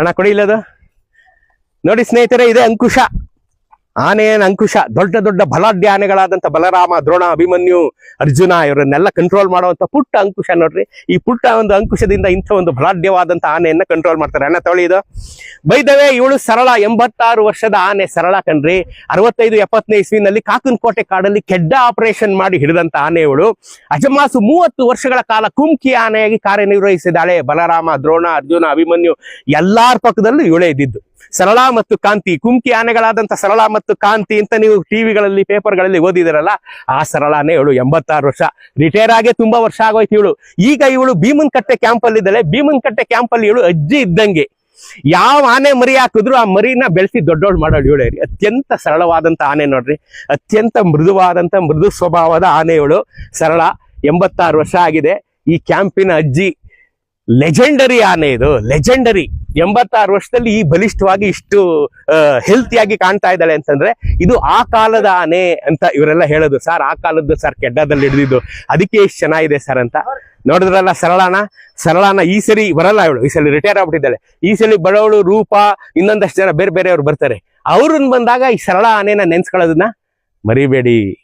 ಅಣ್ಣ ಕೊಡಿ ಇಲ್ಲದು? ನೋಡಿ ಸ್ನೇಹಿತರೆ ಇದೆ ಅಂಕುಶ. ಆನೆಯನ್ ಅಂಕುಶ, ದೊಡ್ಡ ದೊಡ್ಡ ಬಲಾಢ್ಯ ಆನೆಗಳಾದಂತ ಬಲರಾಮ, ದ್ರೋಣ, ಅಭಿಮನ್ಯು, ಅರ್ಜುನ, ಇವರನ್ನೆಲ್ಲ ಕಂಟ್ರೋಲ್ ಮಾಡುವಂತ ಪುಟ್ಟ ಅಂಕುಶ ನೋಡ್ರಿ. ಈ ಪುಟ್ಟ ಒಂದು ಅಂಕುಶದಿಂದ ಇಂಥ ಒಂದು ಬಲಾಢ್ಯವಾದಂತ ಆನೆಯನ್ನ ಕಂಟ್ರೋಲ್ ಮಾಡ್ತಾರೆ. ಅಣ್ಣ ತೊಳಿ ಇದು. ಬೈದವೆ ಇವಳು ಸರಳ, ಎಂಬತ್ತಾರು ವರ್ಷದ ಆನೆ ಸರಳ ಕಣ್ರಿ. ಅರವತ್ತೈದು, ಎಪ್ಪತ್ತನೇ ಇಸ್ವಿನಲ್ಲಿ ಕಾಕನಕೋಟೆ ಕಾಡಲ್ಲಿ ಕೆಡ್ಡ ಆಪರೇಷನ್ ಮಾಡಿ ಹಿಡಿದಂತ ಆನೆ ಇವಳು. ಅಜಮಾಸು ಮೂವತ್ತು ವರ್ಷಗಳ ಕಾಲ ಕುಮ್ಕಿ ಆನೆಯಾಗಿ ಕಾರ್ಯನಿರ್ವಹಿಸಿದಾಳೆ ಬಲರಾಮ, ದ್ರೋಣ, ಅರ್ಜುನ, ಅಭಿಮನ್ಯು ಎಲ್ಲಾರ ಪಕ್ಕದಲ್ಲೂ ಇವಳೇ ಇದ್ದಿದ್ದು. ಸರಳ ಮತ್ತು ಕಾಂತಿ ಕುಮ್ಕಿ ಆನೆಗಳಾದಂತ ಸರಳ ಮತ್ತು ಕಾಂತಿ ಅಂತ ನೀವು ಟಿವಿಗಳಲ್ಲಿ, ಪೇಪರ್ಗಳಲ್ಲಿ ಓದಿದಿರಲ್ಲ, ಆ ಸರಳಾನೇ ಇವಳು ಎಂಬತ್ತಾರು ವರ್ಷ. ರಿಟೈರ್ ಆಗೇ ತುಂಬಾ ವರ್ಷ ಆಗೋಯ್ತು ಇವಳು. ಈಗ ಇವಳು ಭೀಮನ್ ಕಟ್ಟೆ ಕ್ಯಾಂಪ್ ಅಲ್ಲಿ ಇದ್ದಾಳೆ ಭೀಮನ್ ಕಟ್ಟೆ ಕ್ಯಾಂಪ್ ಅಲ್ಲಿ ಇವಳು ಅಜ್ಜಿ ಇದ್ದಂಗೆ. ಯಾವ ಆನೆ ಮರಿ ಹಾಕಿದ್ರು ಆ ಮರಿನ ಬೆಳೆಸಿ ದೊಡ್ಡವಳು ಮಾಡೋಳು ಇವಳು. ಅತ್ಯಂತ ಸರಳವಾದಂತ ಆನೆ ನೋಡ್ರಿ. ಅತ್ಯಂತ ಮೃದುವಾದಂತ ಮೃದು ಸ್ವಭಾವದ ಆನೆ ಇವಳು. ಸರಳ, ಎಂಬತ್ತಾರು ವರ್ಷ ಆಗಿದೆ. ಈ ಕ್ಯಾಂಪಿನ ಅಜ್ಜಿ ಲೆಜೆಂಡರಿ ಆನೆ ಇದು. ಲೆಜೆಂಡರಿ ಎಂಬತ್ತಾರು ವರ್ಷದಲ್ಲಿ ಈ ಬಲಿಷ್ಠವಾಗಿ ಇಷ್ಟು ಹೆಲ್ತಿಯಾಗಿ ಕಾಣ್ತಾ ಇದ್ದಾಳೆ ಅಂತಂದ್ರೆ ಇದು ಆ ಕಾಲದ ಆನೆ ಅಂತ ಇವರೆಲ್ಲ ಹೇಳೋದು. ಸರ್, ಆ ಕಾಲದ್ದು ಸರ್ ಕೆಡ್ಡದಲ್ಲಿ ಹಿಡಿದಿದ್ದು. ಅದಕ್ಕೆ ಎಷ್ಟು ಚೆನ್ನಾಗಿದೆ ಸರ್ ಅಂತ. ನೋಡಿದ್ರಲ್ಲ ಸರಳಾನ? ಸರಳಾನ ಈ ಸರಿ ಬರಲ್ಲ ಅವಳು ಈ ಸಲ ರಿಟೈರ್ ಆಗ್ಬಿಟ್ಟಿದ್ದಾಳೆ. ಈ ಸಲ ಬಡವಳು, ರೂಪ, ಇನ್ನೊಂದಷ್ಟು ಜನ ಬೇರೆ ಬೇರೆಯವ್ರು ಬರ್ತಾರೆ. ಅವ್ರನ್ನ ಬಂದಾಗ ಈ ಸರಳ ಆನೆನ ನೆನ್ಸ್ಕೊಳ್ಳೋದನ್ನ ಮರಿಬೇಡಿ.